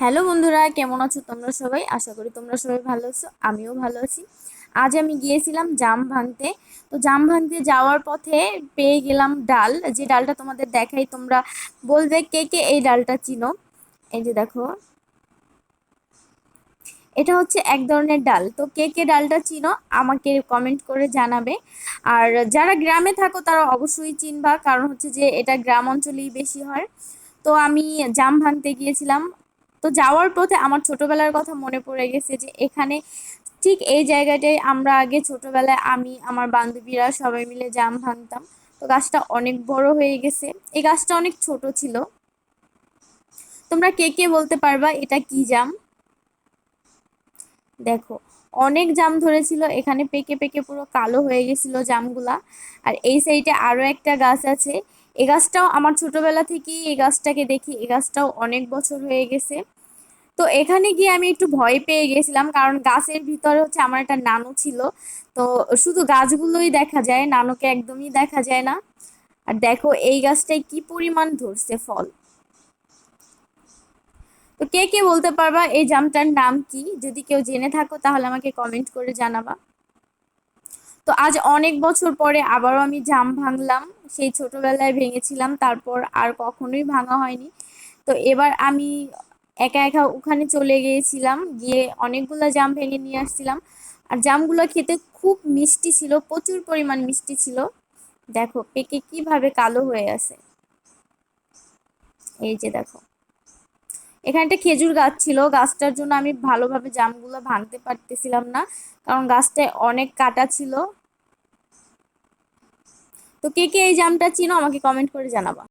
Hello বন্ধুরা, কেমন আছো তোমরা সবাই? আশা করি তোমরা সবাই ভালো আছো, আমিও ভালো আছি। আজ আমি গিয়েছিলাম জাম ভাঙতে। তো জাম ভাঙতে যাওয়ার পথে পেয়ে গেলাম ডাল। যে ডালটা তোমাদের দেখাই, তোমরা বলবে কে কে এই ডালটা চিনো। এই যে দেখো। এটা হচ্ছে এক ধরনের ডাল। তো কে কে ডালটা চিনো, আমাকে কমেন্ট করে জানাবে। আর যারা গ্রামে থাকো, তারা অবশ্যই চিনবা। কারণ হচ্ছে যে, এটা গ্রাম অঞ্চলেই বেশি হয়। তো আমি জাম ভাঙতে গিয়েছিলাম। তো যাওয়ার পথে আমার ছোটবেলার কথা মনে পড়ে গেছে যে এখানে ঠিক এই জায়গাটায় আমরা আগে ছোটবেলায় আমি, আমার বান্ধবীরা সবাই মিলে জাম ভাঙতাম। তো গাছটা অনেক বড় হয়ে গেছে। এই গাছটা অনেক ছোট ছিল। তোমরা কে কে বলতে পারবা এটা কি জাম? দেখো, অনেক জাম ধরেছিল, এখানে পেকে পেকে পুরো কালো হয়ে গেছিল জামগুলা। আর এই সাইডে আরও একটা গাছ আছে। এই গাছটাও আমার ছোটবেলা থেকেই এই গাছটাকে দেখি, এই গাছটাও অনেক বছর হয়ে গেছে। তো এখানে গিয়ে আমি একটু ভয় পেয়ে গেছিলাম, কারণ গাছের ভিতরে হচ্ছে আমার একটা নানু ছিল। তো শুধু গাছগুলোই দেখা যায়, নানুকে একদমই দেখা যায় না। আর দেখো এই গাছটায় কি পরিমাণ ধরছে ফল। তো কে কে বলতে পারবা, এই জামটার নাম কি? যদি কেউ জেনে থাকো তাহলে আমাকে কমেন্ট করে জানাবা। তো আজ অনেক বছর পরে আবারও আমি জাম ভাঙলাম, সেই ছোটবেলায় ভেঙেছিলাম, তারপর আর কখনোই ভাঙা হয়নি। তো এবার আমি একা একা ওখানে চলে গিয়েছিলাম, গিয়ে অনেকগুলো জাম ভেঙে নিয়ে আসছিলাম। আর জামগুলো খেতে খুব মিষ্টি ছিল, প্রচুর পরিমাণ মিষ্টি ছিল। দেখো, পেকে কীভাবে কালো হয়ে আছে। এই যে দেখো। এখানে একটা খেজুর গাছ ছিল। গাছটার জন্য আমি ভালোভাবে জামগুলো ভাঙতে পারতেছিলাম না, কারণ গাছটায় অনেক কাটা ছিল। তো কে কে এই জামটা চিনো আমাকে কমেন্ট করে জানাবা।